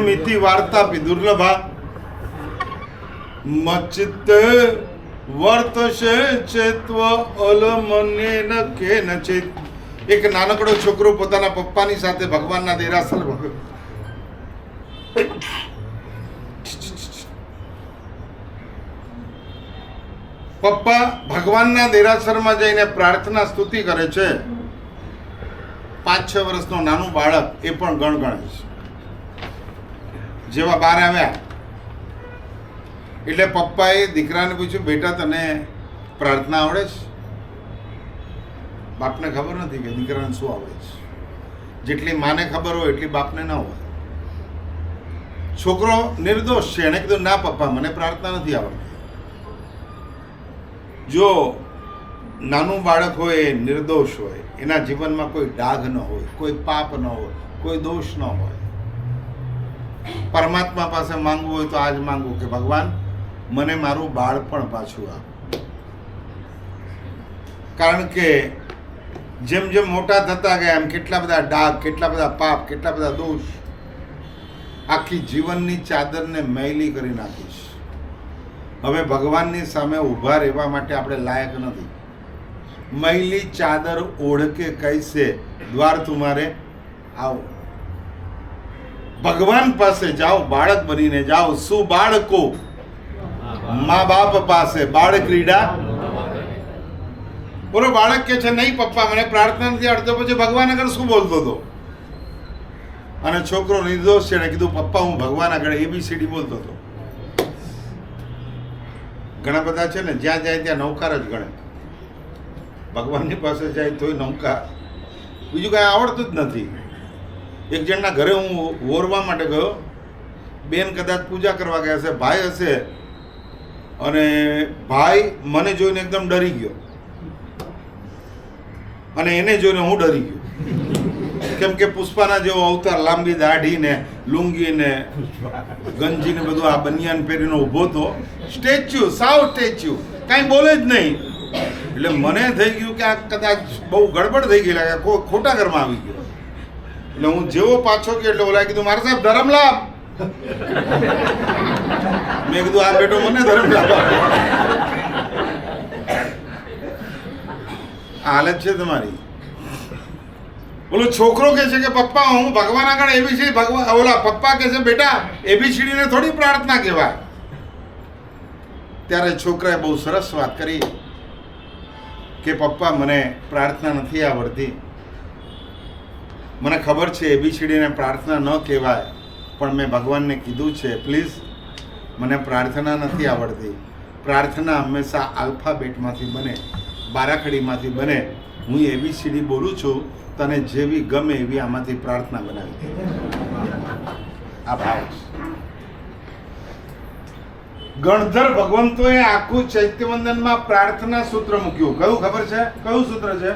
મિતિ વાર્તા પી દુર્લભા મચિત વર્તશે ચેત્વ અલમને ન કે ન ચેત એક નાનકડો છોકરો પોતાના પપ્પાની સાથે ભગવાનના દેરાસર પપ્પા ભગવાનના દેરાસરમાં જઈને પ્રાર્થના સ્તુતિ કરે છે પાંચ છ વર્ષનો નાનું બાળક એ પણ ગણગણે છે. જેવા બહાર આવ્યા. એટલે પપ્પાએ દીકરાને પૂછ્યું, બેટા, તને પ્રાર્થના આવડે છે? બાપને ખબર નથી કે દીકરાને શું આવડે છે. જેટલી માને ખબર હોય, એટલી બાપને ન હોય. છોકરો નિર્દોષ છે એણે કીધું, ના પપ્પા, મને પ્રાર્થના નથી આવડતી. જો નાનું બાળક હોય એ નિર્દોષ હોય, એના જીવનમાં કોઈ ડાઘ ન હોય, કોઈ પાપ ન હોય, કોઈ દોષ ન હોય. પરમાત્મા પાસે માંગવું હોય તો આજ માંગવું કે ભગવાન, મને મારું બાળપણ પાછું આપ. કારણ કે જેમ જેમ મોટા થતા ગયા, એમ કેટલા બધા ડાઘ, કેટલા બધા પાપ, કેટલા બધા દોષ, આખી જીવનની ચાદરને મેલી કરી નાખીશ. હવે ભગવાનની સામે ઊભા રહેવા માટે આપણે લાયક નથી. મૈલી ચાદર ઓઢકે કૈસે દ્વાર તુમારે આવો. ભગવાન પાસે જાઓ, બાળક બનીને જાઓ. શું બાળકો? મા બાપ પાસે. બાળ ક્રીડા? બોલો, બાળક કે છે, નહીં પપ્પા, મને પ્રાર્થના નથી. આવડતો પછી ભગવાન આગળ શું બોલતો હતો? અને છોકરો નિર્દોષ છે, એને કીધું, પપ્પા, હું ભગવાન આગળ એબીસીડી બોલતો હતો. ઘણા બધા છે ને, જ્યાં જાય ત્યાં નૌકાર જ ગણે. ભગવાનની પાસે જાય તોય નૌકા. બીજું કાંઈ આવડતું જ નથી. એક જણના ઘરે હું વોરવા માટે ગયો. બેન કદાચ પૂજા કરવા ગયા હશે, ભાઈ હશે. અને ભાઈ મને જોઈને એકદમ ડરી ગયો. અને એને જોઈને હું ડરી ગયો. કેમ કે પુષ્પાના જેવો અવતાર લાંબી દાઢી ને લુંગી ને ગંજી ને બધું આ બનિયાન પહેરીને ઊભો હતો. સ્ટેચ્યુ, સાવ સ્ટેચ્યુ. કાંઈ બોલે જ નહીં. એટલે મને થઈ ગયું કે આ કદાચ બહુ ગડબડ થઈ ગયેલા કોઈ ખોટા ઘરમાં આવી ગયો. એટલે હું જેવો પાછો ગયો એટલે ઓલા કીધું, મારા સાહેબ, ધરમ લાભ મેં કીધું, આ બેટો મને ધરમ લાભ હાલત છે તમારી. બોલો, છોકરો કે છે કે, પપ્પા, હું ભગવાન આગળ એબીસીડી ભગવાન ઓલા પપ્પા કહે છે, બેટા, એબીસીડીને થોડી પ્રાર્થના કહેવાય. ત્યારે છોકરાએ બહુ સરસ વાત કરી. કે પપ્પા, મને પ્રાર્થના નથી આવડતી. મને ખબર છે એબીસીડીને પ્રાર્થના ન કહેવાય, પણ મેં ભગવાનને કીધું છે પ્લીઝ મને પ્રાર્થના નથી આવડતી. પ્રાર્થના હંમેશા આલ્ફાબેટમાંથી બને, બારાખડીમાંથી બને. હું એબીસીડી બોલું છું, તને જેવી ગમે એવી આમાંથી પ્રાર્થના બનાવી દે. ગણધર ભગવંતોએ આખું ચૈત્યવંદનમાં પ્રાર્થના સૂત્ર મૂક્યું. કયું ખબર છે? કયું સૂત્ર છે?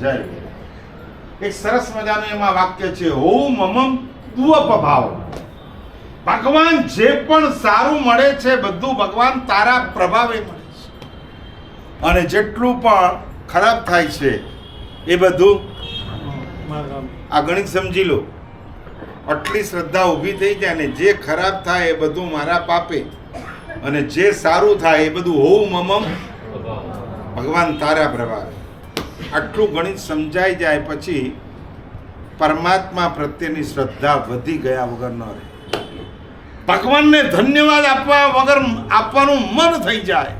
જય એક સરસ મજાનું એમાં વાક્ય છે, ઓમ મમમ તુઅપભાવ ભગવાન જે પણ સારું મળે છે, બધું ભગવાન તારા પ્રભાવે મળે છે. અને જેટલું પણ ખરાબ થાય છે, એ બધું આ ગણિત સમજી લો. આટલી શ્રદ્ધા ઊભી થઈ જાય ને જે ખરાબ થાય એ બધું મારા પાપે. અને જે સારું થાય એ બધું હોવું મમમ. ભગવાન તારા પ્રભાવે. આટલું ગણિત સમજાઈ જાય પછી પરમાત્મા પ્રત્યેની શ્રદ્ધા વધી ગયા વગર ન રહે. ભગવાનને ધન્યવાદ આપવા વગર આપવાનું મન થઈ જાય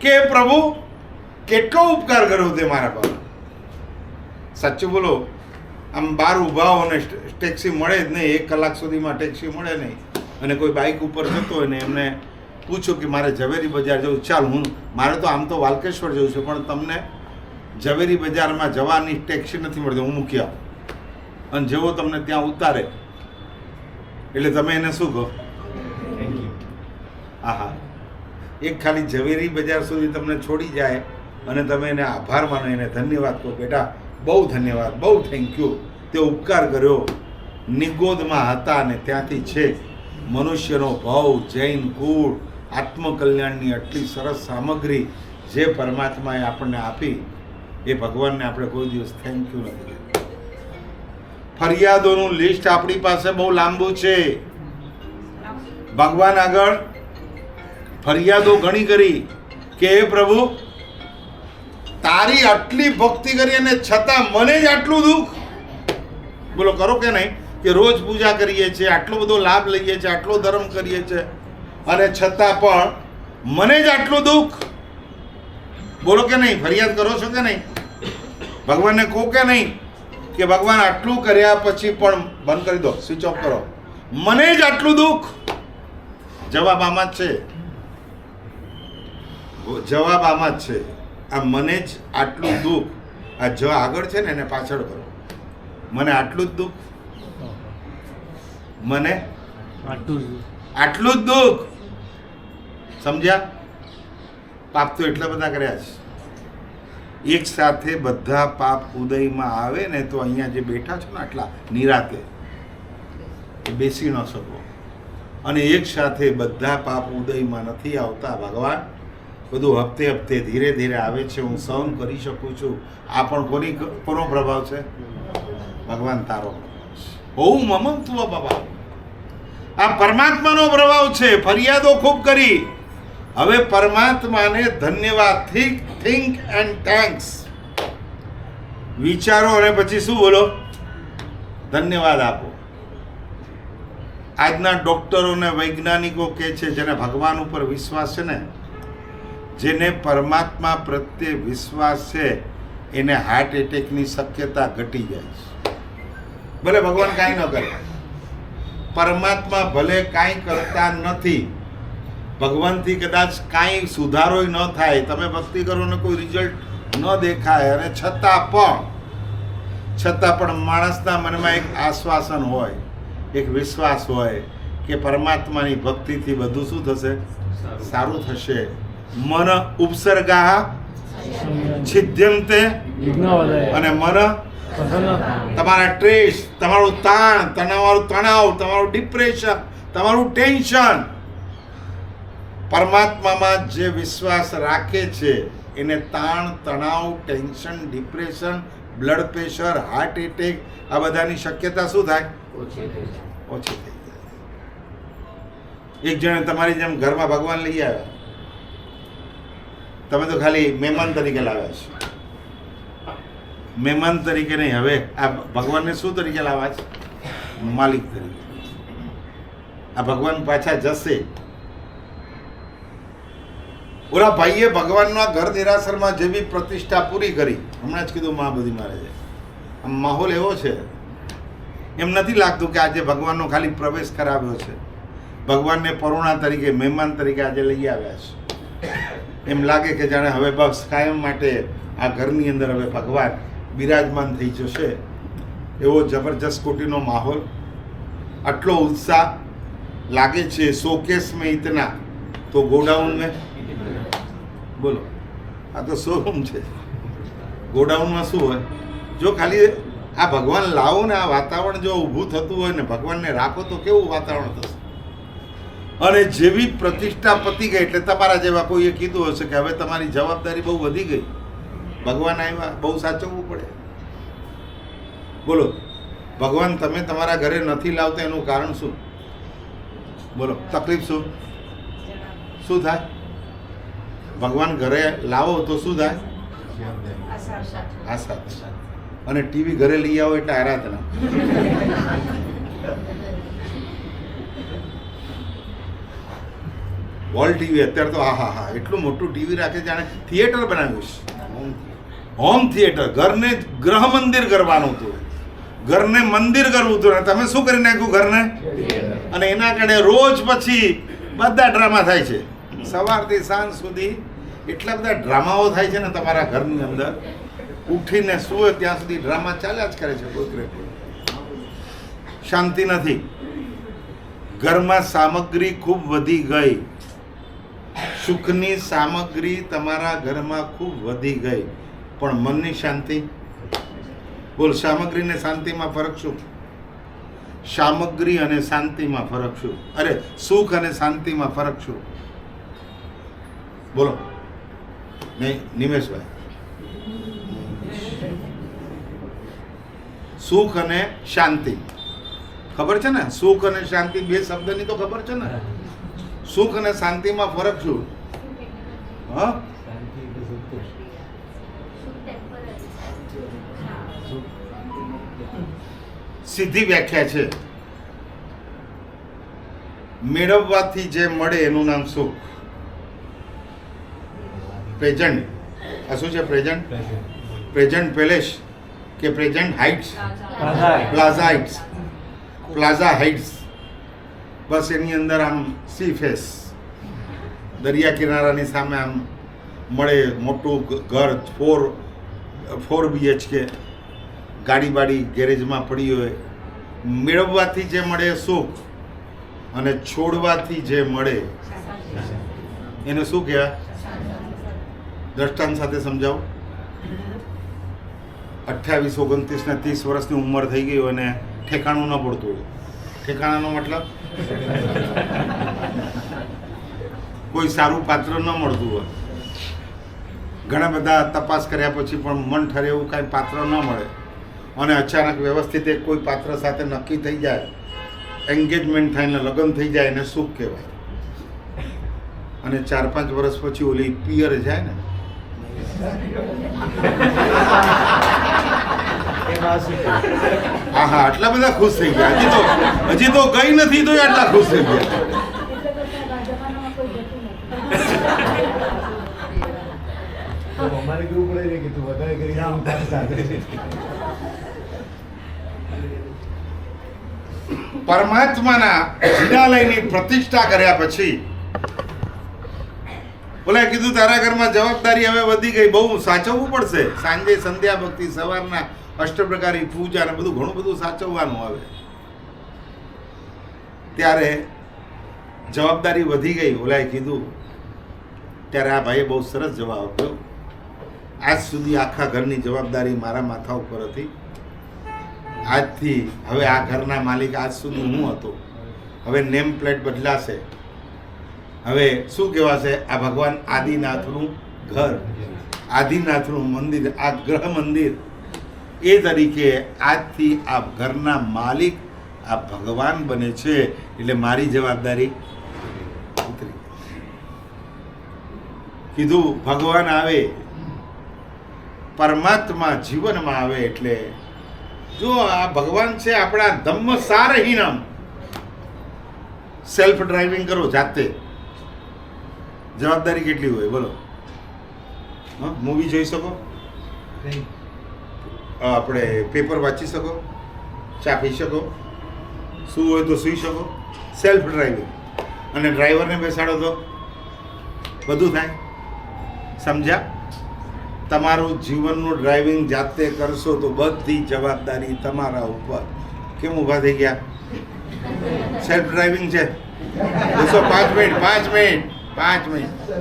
કે પ્રભુ, કેટલો ઉપકાર કર્યો તે મારા પર? સાચું બોલો, આમ બહાર ઊભા હો ને ટેક્સી મળે જ નહીં, એક કલાક સુધીમાં ટેક્સી મળે નહીં. અને કોઈ બાઇક ઉપર જતો હોય ને એમને પૂછો કે મારે ઝવેરી બજાર જવું ચાલ હું મારે તો આમ તો વાલકેશ્વર જવું છે પણ તમને ઝવેરી બજારમાં જવાની ટેક્સી નથી મળતી હું મૂકી આવું અને જેવો તમને ત્યાં ઉતારે. એટલે તમે એને શું કહો? આહા. એક ખાલી ઝવેરી બજાર સુધી તમને છોડી જાય અને તમે એને આભાર માનો એને ધન્યવાદ કહો બેટા બહુ ધન્યવાદ બહુ થેન્ક યુ તે ઉપકાર કર્યો. નિગોદમાં હતા અને ત્યાંથી છે. મનુષ્યનો ભાવ જૈન કુળ આત્મકલ્યાણની આટલી સરસ સામગ્રી જે પરમાત્માએ આપણને આપી, એ ભગવાનને આપણે કોઈ દિવસ થેન્ક યુ નથી ફરિયાદોનું લિસ્ટ આપણી પાસે બહુ લાંબુ છે. ભગવાન આગળ ફરિયાદો ઘણી કરી કે હે પ્રભુ, તારી આટલી ભક્તિ કરી અને છતાં મને જ આટલું દુઃખ? બોલો, કરો કે નહીં? કે રોજ પૂજા કરીએ છીએ, આટલો બધો લાભ લઈએ છીએ, આટલો ધર્મ કરીએ છીએ. અને છતાં પણ મને જ આટલું દુઃખ. બોલો કે નહીં? ફરિયાદ કરો છો કે નહીં? ભગવાનને કહો કે નહીં કે ભગવાન આટલું કર્યા પછી પણ બંધ કરી દો સ્વિચ ઓફ કરો. મને જ આટલું દુઃખ. જવાબ આમાં જ છે. જવાબ આમાં જ છે. આ મને જ આટલું દુઃખ. આ જ આગળ છે ને એને પાછળ કરો. મને આટલું જ દુઃખ. મને આટલું આટલું જ દુઃખ. સમજ્યા? પાપ તો એટલા બધા કર્યા છે એક સાથે બધા પાપ ઉદયમાં આવે ને તો અહીંયા જે બેઠા છો ને આટલા, નિરાતે બેસી ન શકો. અને એક સાથે બધા પાપ ઉદયમાં નથી આવતા, ભગવાન. બધું હપ્તે હપ્તે ધીરે ધીરે આવે છે, હું સહન કરી શકું છું. આ પણ કોની કોનો પ્રભાવ છે? ભગવાન તારો પ્રભાવ છે. તું બાબા. આ પરમાત્માનો પ્રભાવ છે. ફરિયાદો ખૂબ કરી. હવે પરમાત્માને ધન્યવાદ. થિંક થિંક એન્ડ થેન્ક્સ વિચારો અને પછી શું બોલો? ધન્યવાદ આપો. આજના ડોક્ટરો ને વૈજ્ઞાનિકો કહે છે જેને ભગવાન ઉપર વિશ્વાસ છે ને, જેને પરમાત્મા પ્રત્યે વિશ્વાસ છે, એને હાર્ટ એટેકની શક્યતા ઘટી જાય છે. ભલે ભગવાન કાંઈ ન કરે. પરમાત્મા ભલે કાંઈ કરતા નથી ભગવાનથી કદાચ કાંઈ સુધારો ન થાય તમે ભક્તિ કરો ને કોઈ રિઝલ્ટ ન દેખાય. અને છતાં પણ છતાં પણ માણસના મનમાં એક આશ્વાસન હોય એક વિશ્વાસ હોય કે પરમાત્માની ભક્તિથી બધું શું થશે? સારું. થશે. મન ઉપસર્ગા છિદ્યંતે અને મન તમારા ટ્રેસ તમારું તાણ તમારું તણાવ તમારું ડિપ્રેશન તમારું ટેન્શન પરમાત્મામાં જે વિશ્વાસ રાખે છે એને તાણ તણાવ tension depression blood pressure heart attack આ બધાની શક્યતા શું થાય? ઓછી થઈ જાય. એક જણે તમારી જેમ ઘરમાં ભગવાન લઈ આવ્યા. તમે તો ખાલી મહેમાન તરીકે લાવ્યા છો. મહેમાન તરીકે નહીં હવે આ ભગવાનને શું તરીકે લાવવા છે? માલિક તરીકે. આ ભગવાન પાછા જશે. ઓલા ભાઈએ ભગવાનના ઘર દેરાસરમાં જે બી પ્રતિષ્ઠા પૂરી કરી, હમણાં જ કીધું મા બધી મારે આમ માહોલ એવો છે. એમ નથી લાગતું કે આજે ભગવાનનો ખાલી પ્રવેશ કરાવ્યો છે. ભગવાનને પરુણા તરીકે, મહેમાન તરીકે આજે લઈ આવ્યા છે. એમ લાગે કે જાણે હવે બસ કાયમ માટે આ ઘરની અંદર હવે ભગવાન બિરાજમાન થઈ જશે. એવો જબરજસ્ત કોટીનો માહોલ, આટલો ઉત્સાહ લાગે છે શોકેસ મેં ઇતના તો ગોડાઉન મેં બોલો. આ તો શોરૂમ છે. ગોડાઉનમાં શું હોય? જો ખાલી આ ભગવાન લાવો ને આ વાતાવરણ જો ઊભું થતું હોય ને ભગવાનને રાખો તો કેવું વાતાવરણ થશે? અને જેવી પ્રતિષ્ઠા પતી ગઈ એટલે તમારા જેવા કોઈએ કીધું હશે કે હવે તમારી જવાબદારી બહુ વધી ગઈ. ભગવાન આવ્યા બહુ સાચવવું પડે. બોલો, ભગવાન તમે તમારા ઘરે નથી લાવતા એનું કારણ શું? બોલો, તકલીફ શું? શું થાય? ભગવાન ઘરે લાવો તો શું થાય? આશા અને ટીવી ઘરે લઈ આવો એટલે આરાધના. વોલ ટીવી અત્યારે તો હા હા હા એટલું મોટું ટીવી રાખે જાણે થિયેટર બનાવ્યું છે. હોમ થિયેટર ઘરને ગ્રહ મંદિર કરવાનું હતું. ઘરને મંદિર કરવું હતું. અને તમે શું કરી નાખ્યું ઘરને? અને એના કારણે રોજ પછી બધા ડ્રામા થાય છે. સવારથી સાંજ સુધી એટલા બધા ડ્રામાઓ થાય છે ને તમારા ઘરની અંદર. ઉઠીને સુવે ત્યાં સુધી ડ્રામા ચાલ્યા જ કરે છે કોઈક ને શાંતિ નથી. ઘરમાં સામગ્રી ખૂબ વધી ગઈ. સુખની સામગ્રી તમારા ઘરમાં ખૂબ વધી ગઈ. પણ મનની શાંતિ? બોલ, સામગ્રીને શાંતિમાં ફરક શું? સામગ્રી અને શાંતિમાં ફરક શું? અરે, સુખ અને શાંતિમાં ફરક શું? બોલો. નહીં નિમેશભાઈ. સુખ અને શાંતિ. ખબર છે ને? સુખ અને શાંતિ બે શબ્દની તો ખબર છે ને? સુખ અને શાંતિમાં ફરક શું? હા? સીધી વ્યાખ્યા છે. મેળવવાથી જે મળે એનું નામ સુખ. પ્રેઝન્ટ. આ શું છે પ્રેઝન્ટ? પ્રેઝન્ટ પેલેસ કે present heights? Plaza heights. Plaza heights. બસ એની અંદર આમ સી ફેસ. દરિયા કિનારાની સામે આમ મળે મોટું ઘર ફોર ફોર બીએચકે ગાડી બાડી ગેરેજમાં પડી હોય. મેળવવાથી જે મળે સુખ અને છોડવાથી જે મળે. એને શું કહેવાય? દ્રષ્ટાંત સાથે સમજાવો. અઠ્યાવીસ, ઓગણત્રીસ ને ત્રીસ વર્ષની ઉંમર થઈ ગઈ હોય અને ઠેકાણું ન પડતું હોય. ઠેકાણાનો મતલબ? કોઈ સારું પાત્ર ન મળતું હોય. ઘણા બધા તપાસ કર્યા પછી પણ મન ઠરે એવું કાંઈ પાત્ર ન મળે. અને અચાનક વ્યવસ્થિત એક કોઈ પાત્ર સાથે નક્કી થઈ જાય. એન્ગેજમેન્ટ થાય ને લગ્ન થઈ જાય એને સુખ કહેવાય. અને ચાર પાંચ વર્ષ પછી ઓલી પિયર જાય ને હા હા આટલા બધા ખુશ થઈ ગયા. હજી તો હજી તો ગઈ નથી તો આટલા ખુશ થઈ ગયા. અમારે કેવું પડે કે તું વધારે કરી આમ પરમાત્માના વિદ્યાલયની પ્રતિષ્ઠા કર્યા પછી બોલે કીધું, તારા ઘરમાં જવાબદારી હવે વધી ગઈ, બહુ સાચવવું પડશે. સાંજે સંધ્યા ભક્તિ સવારના અષ્ટપ્રકારી પૂજા ને બધું, ઘણું બધું સાચવવાનું આવે ત્યારે જવાબદારી વધી ગઈ, ઓલાએ કીધું, ત્યારે આ ભાઈએ બહુ સરસ જવાબ આપ્યો. આજ સુધી આખા ઘરની જવાબદારી મારા માથા ઉપર હતી. આજથી હવે આ ઘરના માલિક આજ સુધી હું હતો. હવે નેમ પ્લેટ બદલાશે. હવે શું કહેવાશે? આ ભગવાન આદિનાથનું ઘર. આદિનાથનું મંદિર, આ ગ્રહ મંદિર. એ તરીકે આજથી આ ઘરના માલિક આ ભગવાન બને છે. એટલે મારી જવાબદારી કીધું, ભગવાન આવે, પરમાત્મા જીવનમાં આવે એટલે. જો આ ભગવાન છે આપણા ધમ્મ સારહીનમ સેલ્ફ ડ્રાઇવિંગ કરો જાતે. જવાબદારી કેટલી હોય? બોલો. મૂવી જોઈ શકો? આપણે પેપર વાંચી શકો? ચા પી શકો? શું હોય તો સૂઈ શકો? સેલ્ફ ડ્રાઇવિંગ અને ડ્રાઈવરને બેસાડો તો? બધું થાય. સમજ્યા? તમારું જીવનનું ડ્રાઇવિંગ જાતે કરશો તો બધી જવાબદારી તમારા ઉપર. કેમ ઊભા થઈ ગયા? સેલ્ફ ડ્રાઇવિંગ છે. બસો પાંચ મિનિટ પાંચ મિનિટ પાંચ મહિના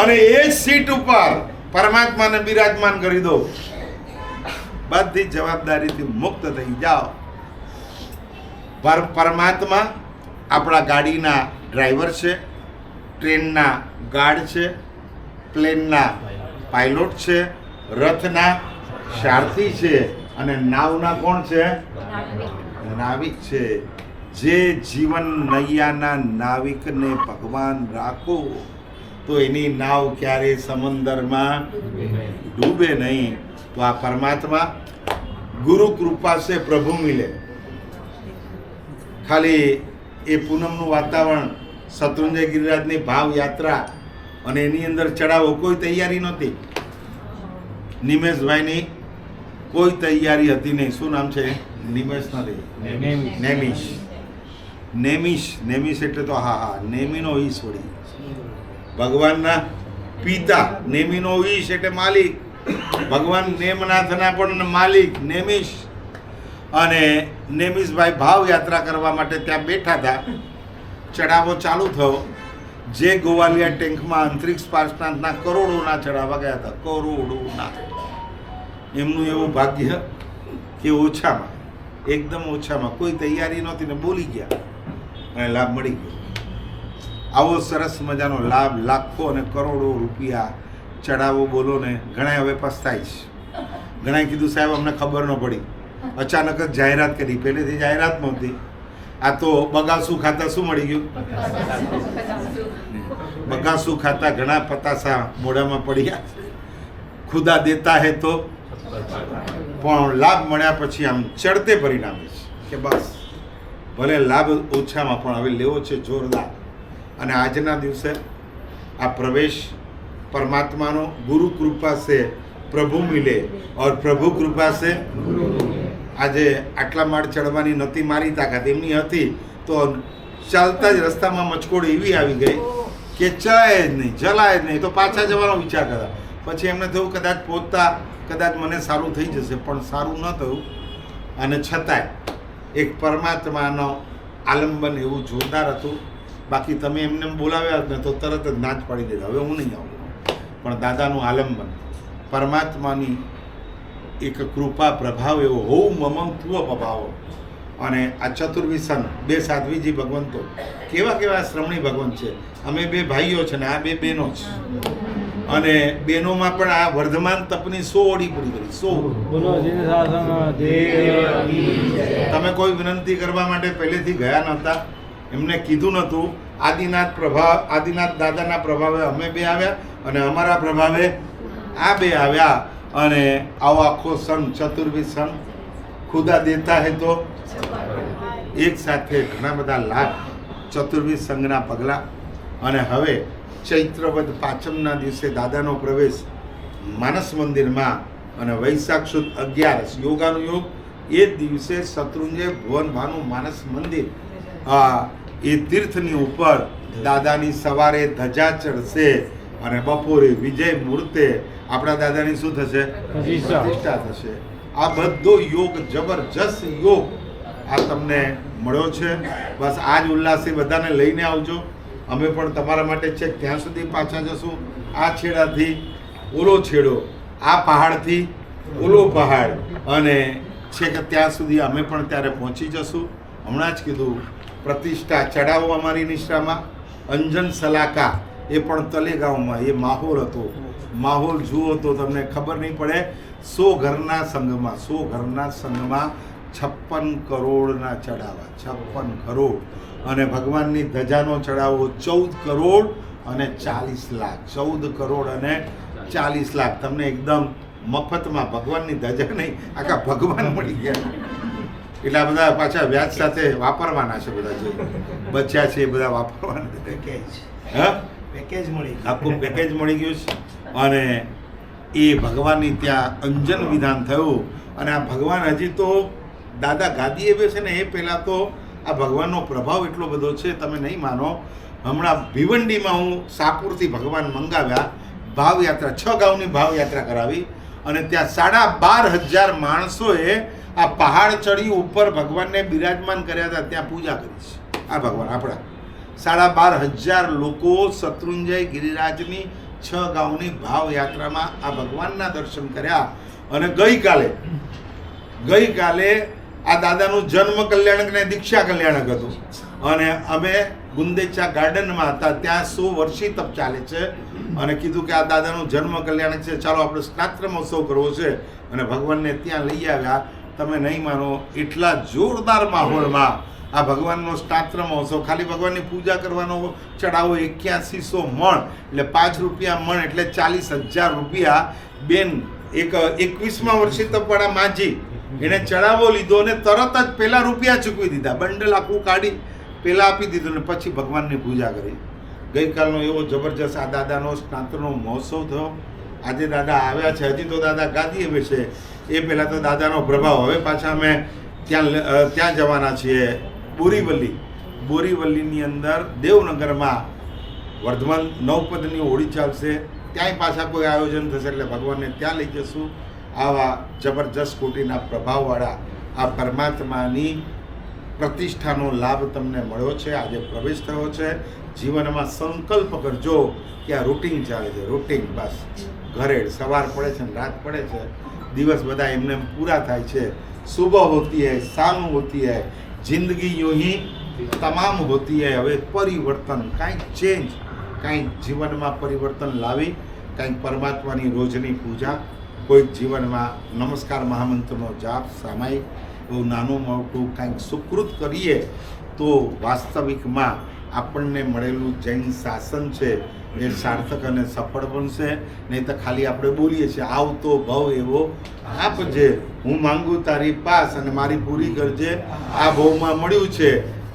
અને એ જ સીટ ઉપર પરમાત્માને બિરાજમાન કરી દો. બધી જવાબદારીથી મુક્ત થઈ જાઓ. પર પરમાત્મા આપણા ગાડીના ડ્રાઈવર છે ટ્રેનના ગાર્ડ છે પ્લેનના પાયલોટ છે રથના સારથી છે અને નાવના કોણ છે? નાવિક છે. જે જીવન નૈયાના નાવિકને ભગવાન રાખો તો એની નાવ ક્યારે સમંદરમાં ડૂબે નહીં. તો આ પરમાત્મા ગુરુ કૃપા છે પ્રભુ મિલે. ખાલી એ પૂનમનું વાતાવરણ શત્રુંજય ગિરિરાજની ભાવ યાત્રા અને એની અંદર ચડાવો કોઈ તૈયારી નહોતી. નિમેશભાઈની કોઈ તૈયારી હતી નહીં. શું નામ છે? નિમેશ નથી. નેમિશ. નેમિશ નેમિશ એટલે તો હા હા નેમીનો ઈશ વળી. ભગવાનના પિતા નેમીનો ઈશ એટલે માલિક. ભગવાન નેમનાથના પણ માલિક નેમિશ. અને નેમિશભાઈ ભાવ યાત્રા કરવા માટે ત્યાં બેઠા હતા. ચડાવો ચાલુ થયો. જે ગોવાલિયા ટેન્કમાં અંતરિક્ષ પાર્સનાથના કરોડોના ચડાવવા ગયા હતા. કરોડોના. એમનું એવું ભાગ્ય કે ઓછામાં એકદમ ઓછામાં. કોઈ તૈયારી નહોતી ને બોલી ગયા. અને લાભ મળી ગયો. આવો સરસ મજાનો લાભ લાખો અને કરોડો રૂપિયા ચડાવો બોલો ને ઘણા હવે પસ્તાય છે. ઘણાએ કીધું, સાહેબ, અમને ખબર ન પડી. અચાનક જ જાહેરાત કરી. પહેલેથી જાહેરાત નહોતી. આ તો બગાસું ખાતા શું મળી ગયું? બગાસું ખાતા ઘણા પતાસા મોઢામાં પડ્યા. ખુદા દેતા હે તો? પણ લાભ મળ્યા પછી આમ ચડતે પરિણામે છે કે બસ. ભલે લાભ ઓછામાં પણ હવે લેવો છે જોરદાર. અને આજના દિવસે આ પ્રવેશ પરમાત્માનો ગુરુ કૃપા સે પ્રભુ મિલે ઓર પ્રભુ કૃપા સે આજે આટલા માળ ચડવાની નહોતી મારી તાકાત. એમની હતી તો ચાલતા જ રસ્તામાં મચકોડ એવી આવી ગઈ કે ચાય જ નહીં, જલાય જ નહીં. તો પાછા જવાનો વિચાર કર્યા. પછી એમને થયું કદાચ પહોંચતા કદાચ મને સારું થઈ જશે, પણ સારું ન થયું. અને છતાંય એક પરમાત્માનો આલંબન એવું જોરદાર હતું. બાકી તમે એમને બોલાવ્યા જ ને તો તરત જ નાચ પાડી દીધા. હવે હું નહીં આવું. પણ દાદાનું આલંબન, પરમાત્માની એક કૃપા, પ્રભાવ એવો હોઉં મમત્વ પ્રભાવો અને આ ચતુર્વિસન બે સાધ્વીજી ભગવંતો, કેવા કેવા શ્રમણી ભગવંત છે? અમે બે ભાઈઓ છે ને આ બે બહેનો છે અને બહેનોમાં પણ આ વર્ધમાન તપની સો ઓડી પૂરી કરી. સો. તમે કોઈ વિનંતી કરવા માટે પહેલેથી ગયા નહોતા. એમને કીધું નહોતું આદિનાથ પ્રભાવ આદિનાથ દાદાના પ્રભાવે અમે બે આવ્યા અને અમારા પ્રભાવે આ બે આવ્યા. અને આવો આખો સંઘ ચતુર્વી સંઘ ખુદા દેતા હે તો એક સાથે ઘણા બધા લાખ ચતુર્વી સંઘના પગલાં. અને હવે ચૈત્રવદ પાંચમના દિવસે દાદાનો પ્રવેશ માનસ મંદિરમાં અને વૈશાખ સુદ અગિયારસ યોગાનું યોગ એ દિવસે શત્રુંજય ભુવન ભાનુ માનસ મંદિર. આ એ તીર્થની ઉપર દાદાની સવારે ધજા ચડશે અને બપોરે વિજય મુહૂર્તે આપણા દાદાની શું થશે? પ્રતિષ્ઠા. પ્રતિષ્ઠા થશે. આ બધો યોગ જબરજસ્ત યોગ આ તમને મળ્યો છે. બસ આ જ ઉલ્લાસે બધાને લઈને આવજો. અમે પણ તમારા માટે છે ત્યાં સુધી પાછા જશું. આ છેડાથી ઓલો છેડો, આ પહાડથી ઓલો પહાડ. અને છેક ત્યાં સુધી અમે પણ ત્યારે પહોંચી જશું. હમણાં જ કીધું, પ્રતિષ્ઠા ચડાવો અમારી નિષ્ઠામાં અંજન સલાકા, એ પણ તલેગાંવમાં, એ માહોલ હતો. માહોલ જુઓ તો તમને ખબર નહીં પડે, સો ઘરના સંઘમાં સો ઘરના સંઘમાં છપ્પન કરોડના ચડાવા છપ્પન કરોડ. અને ભગવાનની ધજાનો ચડાવો ચૌદ કરોડ અને ચાલીસ લાખ. ચૌદ કરોડ અને ચાલીસ લાખ. તમને એકદમ મફતમાં ભગવાનની ધજા નહીં આખા ભગવાન મળી ગયા. એટલા બધા પાછા વ્યાજ સાથે વાપરવાના છે બધા જે બચ્યા છે એ બધા વાપરવાના. પેકેજ હા? પેકેજ મળી આખું પેકેજ મળી ગયું છે. અને એ ભગવાનની ત્યાં અંજન વિધાન થયું. અને આ ભગવાન હજી તો દાદા ગાદીએ બેસે ને એ પહેલાં તો આ ભગવાનનો પ્રભાવ એટલો બધો છે, તમે નહીં માનો. હમણાં ભિવંડીમાં હું સાપુરથી ભગવાન મંગાવ્યા, ભાવયાત્રા, છ ગાઉની ભાવયાત્રા કરાવી અને ત્યાં સાડા બાર હજાર માણસોએ આ પહાડ ચડી ઉપર ભગવાનને બિરાજમાન કર્યા હતા, ત્યાં પૂજા કરી છે. આ ભગવાન આપણા. સાડા બાર હજાર લોકો શત્રુંજય ગિરિરાજની છ ગાઉની ભાવયાત્રામાં આ ભગવાનના દર્શન કર્યા અને ગઈકાલે ગઈકાલે આ દાદાનું જન્મ કલ્યાણક ને દીક્ષા કલ્યાણક હતું. અને અમે ગુંદેચા ગાર્ડનમાં હતા, ત્યાં સો વર્ષી તપ ચાલે છે. અને કીધું કે આ દાદાનું જન્મ કલ્યાણક છે. ચાલો આપણે સ્નાત્ર મહોત્સવ કરવો છે અને ભગવાનને ત્યાં લઈ આવ્યા. તમે નહીં માનો, એટલા જોરદાર માહોલમાં આ ભગવાનનો સ્નાત્ર મહોત્સવ. ખાલી ભગવાનની પૂજા કરવાનો ચડાવો એક્યાસીસો મણ, એટલે પાંચ રૂપિયા મણ, એટલે ચાલીસ હજાર રૂપિયા. બેન, એક, એકવીસમાં વર્ષે તપવાળા માજી એને ચડાવો લીધો અને તરત જ પેલા રૂપિયા ચૂકવી દીધા. બંડલ આખું કાઢી પેલા આપી દીધું ને પછી ભગવાનની પૂજા કરી. ગઈકાલનો એવો જબરજસ્ત આ દાદાનો સ્નાતનો મહોત્સવ થયો. આજે દાદા આવ્યા છે. હજી તો દાદા ગાદીએ બેસે એ પહેલાં તો દાદાનો પ્રભાવ. હવે પાછા અમે ત્યાં ત્યાં જવાના છીએ બોરીવલી બોરીવલીની અંદર દેવનગરમાં વર્ધમાન નવપદની હોળી ચાલશે. ત્યાંય પાછા કોઈ આયોજન થશે એટલે ભગવાનને ત્યાં લઈ જશું. આવા જબરજસ્ત કોટીના પ્રભાવવાળા આ પરમાત્માની પ્રતિષ્ઠાનો લાભ તમને મળ્યો છે, આજે પ્રવેશ થયો છે. જીવનમાં સંકલ્પ કરજો કે આ રૂટિન ચાલે છે, રૂટિન બસ. ઘરેડ સવાર પડે છે ને રાત પડે છે. દિવસ બધા એમને એમ પૂરા થાય છે. સુબહ હોતી હૈ શામ હોતી હૈ, જિંદગી यूं ही તમામ હોતી હૈ. હવે પરિવર્તન કાંઈક ચેન્જ કાંઈક જીવનમાં પરિવર્તન લાવી કાંઈક પરમાત્માની રોજની પૂજા કોઈક જીવનમાં નમસ્કાર મહામંત્રનો જાપ, સામાયિક, એવું નાનું મોટું કાંઈક સુકૃત કરીએ, તો વાસ્તવિકમાં આપણને મળેલું જૈન શાસન છે, એ સાર્થક અને સફળ બનશે. નહીં તો ખાલી આપણે બોલીએ છીએ, આવતો ભાવ એવો આપજે હું માંગુ તારી પાસ અને મારી પૂરી કરજે, આ ભાવમાં મળ્યું છે.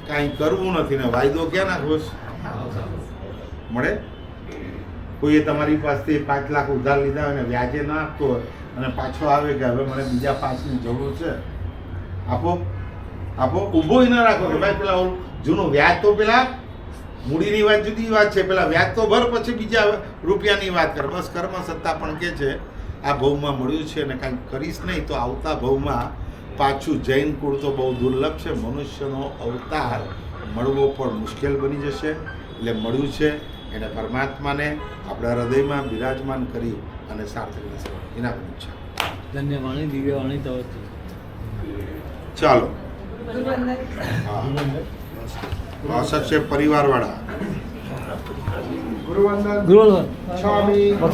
કાંઈ કરવું નથી ને વાયદો ક્યાં નાખવો મળે? કોઈએ તમારી પાસેથી પાંચ લાખ ઉધાર લીધા હોય અને વ્યાજે ના આપતો હોય, અને પાછો આવે કે હવે મને બીજા પાંચની જરૂર છે? આપો આપો ઊભો ન રાખો કે ભાઈ પેલા જૂનું વ્યાજ તો પેલા મૂડીની વાત, જુદી વાત છે, પેલા વ્યાજ તો ભર પછી બીજા રૂપિયાની વાત કર. બસ કર્મ સત્તા પણ કે છે, આ ભાવમાં મળ્યું છે અને કાંઈક કરીશ નહીં તો આવતા ભાવમાં પાછું જૈન કુળ તો બહુ દુર્લભ છે. મનુષ્યનો અવતાર મળવો પણ મુશ્કેલ બની જશે. એટલે મળ્યું છે. એને પરમાત્માને આપણા હૃદયમાં બિરાજમાન કરી અને સાર્થક એના પણ ઈચ્છા. ધન્ય વાણી દિવ્ય વાણી તવ ચાલો હા. છે પરિવારવાળા. ગુરુવંદન. ગુરુ સ્વામી.